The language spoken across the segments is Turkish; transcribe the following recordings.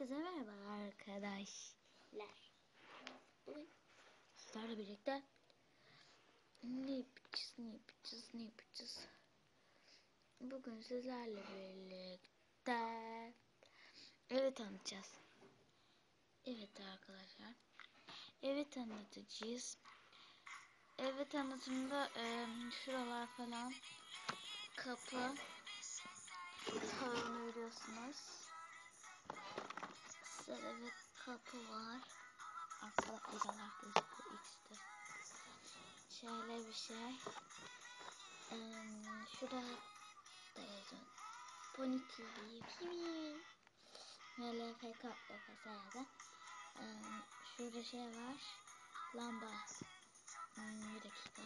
Herkese merhaba arkadaşlar. Bugün sizlerle birlikte ne yapacağız, ne yapacağız, ne yapacağız? Bugün sizlerle birlikte evi tanıtacağız. Evet arkadaşlar. Evi tanıtacağız. Evi tanıtımda e, şuralar falan kapı tavanı görüyorsunuz. Şöyle bir kapı var. Arkada izalar gözüküyor X'te. Şöyle bir şey. Ee, şurada da yazıyor. Pony TV. Kimi? MLFK FS yazan. Ee, şurada şey var. Lamba. Hmm, bir dakika.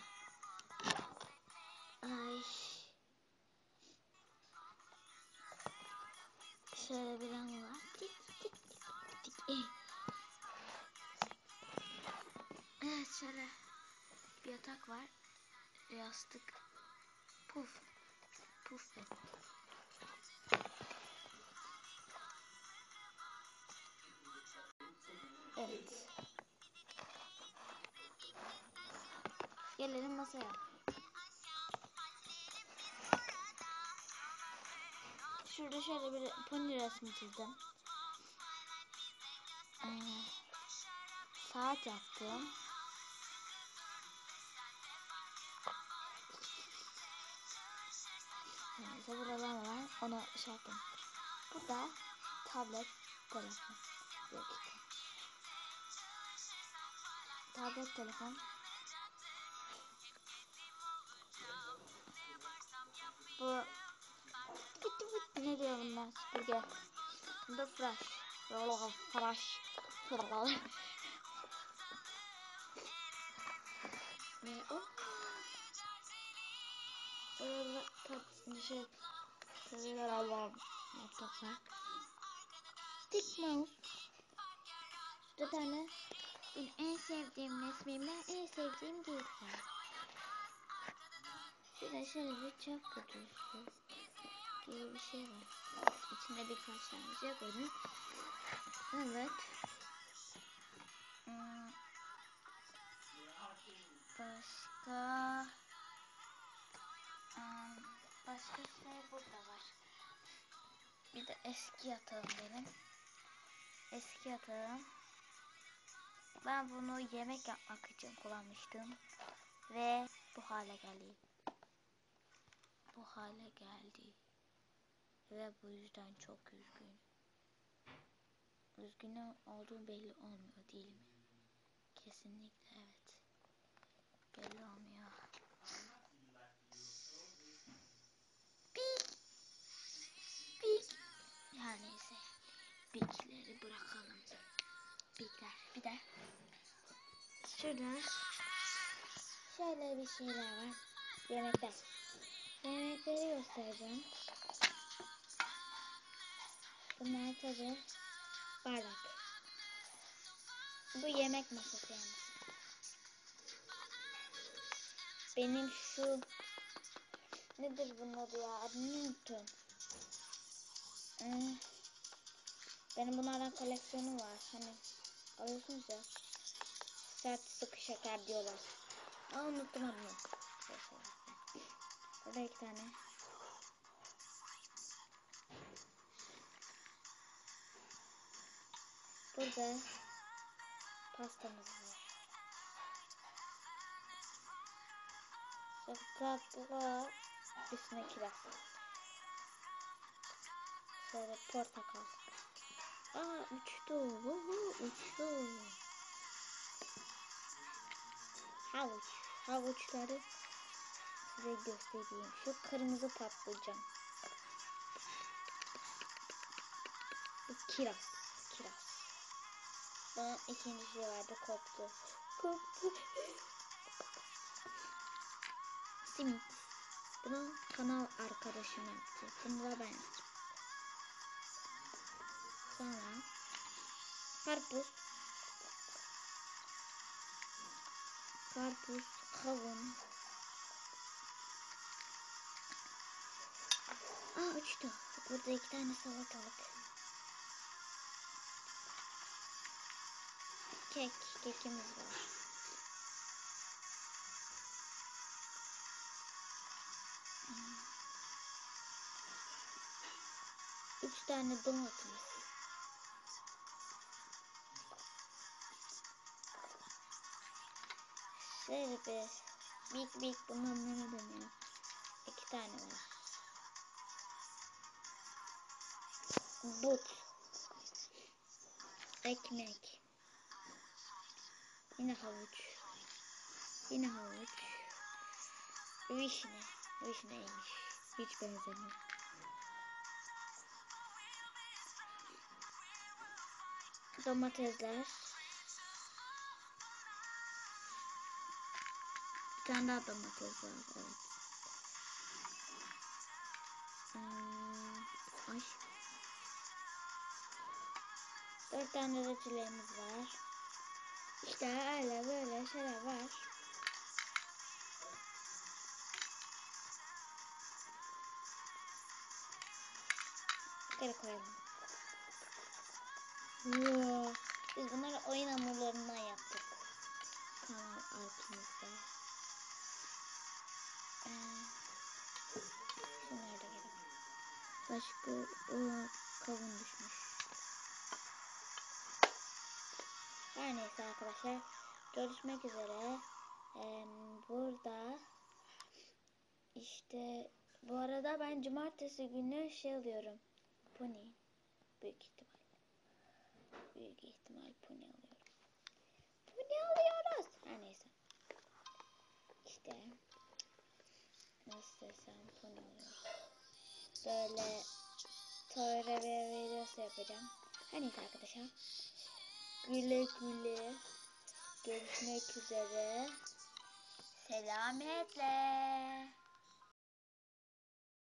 Yatak var. Yastık. Puf. Puf. bed. Evet. Gelelim masaya. Şurada şöyle bir pony resmi çizdim. Ee, saat yaptım. Neyse burada ne var? Onu şey yaptım. Burada tablet, telefon. Bir dakika. Tablet, telefon. Bu Gitti gitti ne diyor bunlar süpürge. Bunda flash. Roll flash. Roll. Ve o. Orada tat şey. Kızlar Allah'ım. Var. Stick mouse. Bir tane. Benim en sevdiğim resmimden en sevdiğim giysi. Şurada şöyle bir çöp kutusu gibi bir şey var. İçinde birkaç tane şey koydum. Evet. Hmm. Başka Hmm, başka şey burada var. Bir de eski yatağım benim. Eski yatağım. Ben bunu yemek yapmak için kullanmıştım. Ve bu hale geldi. Bu hale geldi. Ve bu yüzden çok üzgün. Üzgün olduğu belli olmuyor değil mi? Kesinlikle evet. Belli olmuyor. Şurada şöyle bir şeyler var. Yemekler. Yemekleri göstereceğim. Bunlar tabi bardak. Bu yemek masası yalnız. Benim şu nedir bunun adı ya adını unuttum. Hmm. Benim bunlardan koleksiyonum var. Hani alıyorsunuz ya. Sert sıkı şeker diyorlar. Aa unuttum adını. Burada iki tane. Burada pastamız var. Sakatla üstüne kiraz. Şöyle portakal. Aa uçtu. Vuhu, uçtu. Havuç. Havuçları size göstereyim. Şu kırmızı patlıcan. Bu kiraz. Kiraz. Bunun ikinci şey vardı koptu. Koptu. Simit. Bunu kanal arkadaşım yaptı. Bunu da ben yaptım. Sonra karpuz. karpuz, kavun. Aa uçtu. Burada iki tane salatalık. Kek, kekimiz var. Üç tane domatımız. Şöyle bir big big bunlar ne? İki tane var. But. Ekmek. Yine havuç. Yine havuç. Vişne. Vişneymiş. Hiç benzemiyor. Domatesler. Bir tane daha domates var. Evet. Hmm, ay. Dört tane de çileğimiz var. İşte öyle böyle şeyler var. Geri koyalım. Wow. Başka o kavun düşmüş. Her neyse arkadaşlar. Görüşmek üzere. Ee, burada işte bu arada ben cumartesi günü şey alıyorum. Pony. Büyük ihtimal. Büyük ihtimal pony alıyorum. Pony alıyoruz. Her neyse. İşte nasıl desem pony alıyoruz. Böyle Tore ve videosu yapacağım. Her neyse arkadaşlar. Güle güle. Görüşmek üzere. Selametle.